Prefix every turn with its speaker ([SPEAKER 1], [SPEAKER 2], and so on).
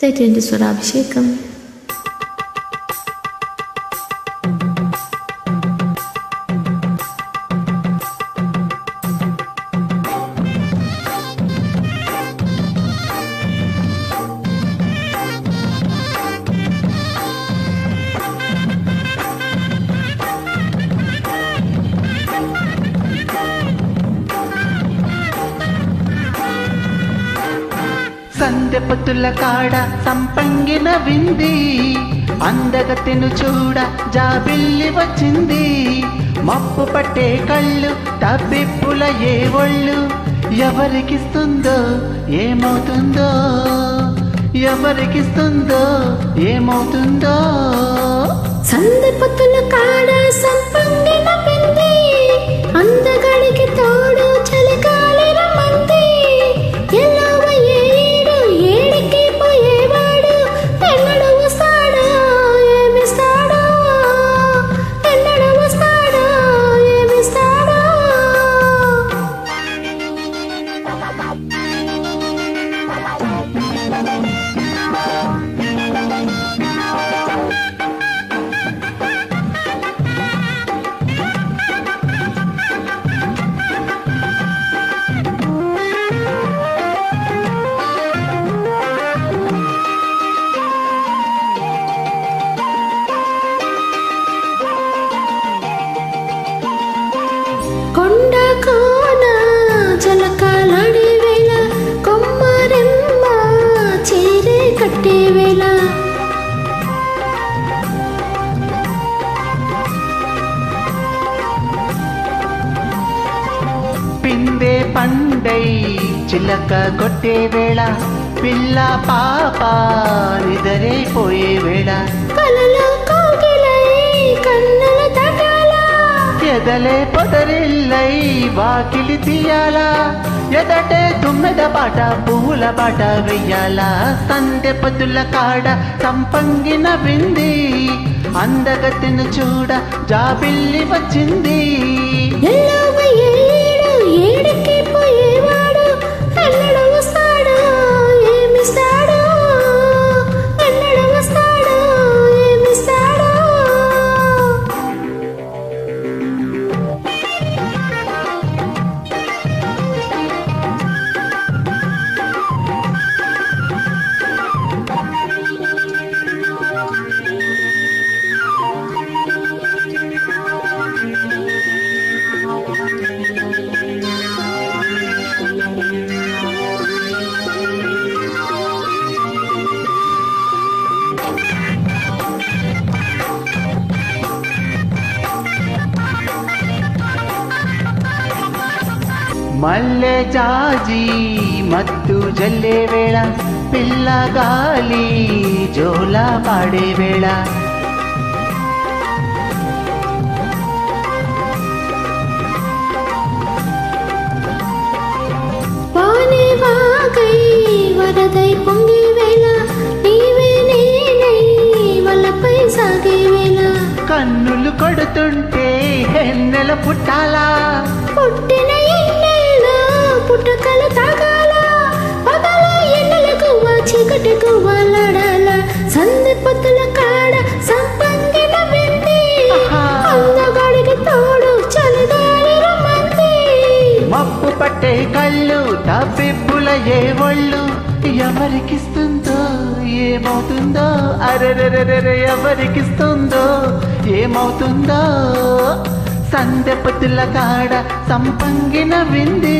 [SPEAKER 1] Stay tuned to Swarabhishekam.
[SPEAKER 2] సందె పొత్తుల కాడ సంపంగిన వింది. అందగతిను చూడ జాబిల్లి వచ్చింది. మప్పు పట్టే కళ్ళు తబ్బిప్పుల ఏ ఒళ్ళు. ఎవరికిస్తుందో ఏమవుతుందో? ఎవరికిస్తుందో ఏమవుతుందో?
[SPEAKER 1] సందపతుల కాడ సంప కొండ కోన జలకాలాడే వేళ కొమ్మరెమ్మ చీరే కట్టే వేళ.
[SPEAKER 2] పిందే పండై చిలక కొట్టే వేళ పిల్ల పాప నిదరైపోయే ఎదలే పొదరిల్లై వాకిలి తీయాలా? ఎదటే తుమ్మెద పాట పువ్వుల పాట వెయ్యాలా? సందె పొద్దుల కాడ సంపంగిన వింది అందగతిని చూడ జాబిల్లి వచ్చింది.
[SPEAKER 1] ఎల్లవ
[SPEAKER 2] మల్లె జాజి మత్తు జల్లే వేళ పిల్ల గాలి జోల పాడే వేళ.
[SPEAKER 1] వరదై పొంగే వేళ నీవే నేనై వలపై సాగే వేళ.
[SPEAKER 2] కన్నులు కొడుతుంటే హెన్నెల పుట్టాలా?
[SPEAKER 1] పుట్టిన చీకటికు వాళ్ళడాల సంధి పొత్తుల కాడ సంపంగిన వెండి.
[SPEAKER 2] ఆహా.
[SPEAKER 1] అందగాడికి తోడు చలిగాలి రమ్మంది
[SPEAKER 2] మప్పు పట్టే కళ్ళు తబ్బిబ్బుల ఏ ఒళ్ళు. ఎవరికిస్తుందో ఏమవుతుందో అరెరెరెరె ఎవరికిస్తుందో ఏమవుతుందో. సందె పొద్దుల కాడ సంపంగిన వింది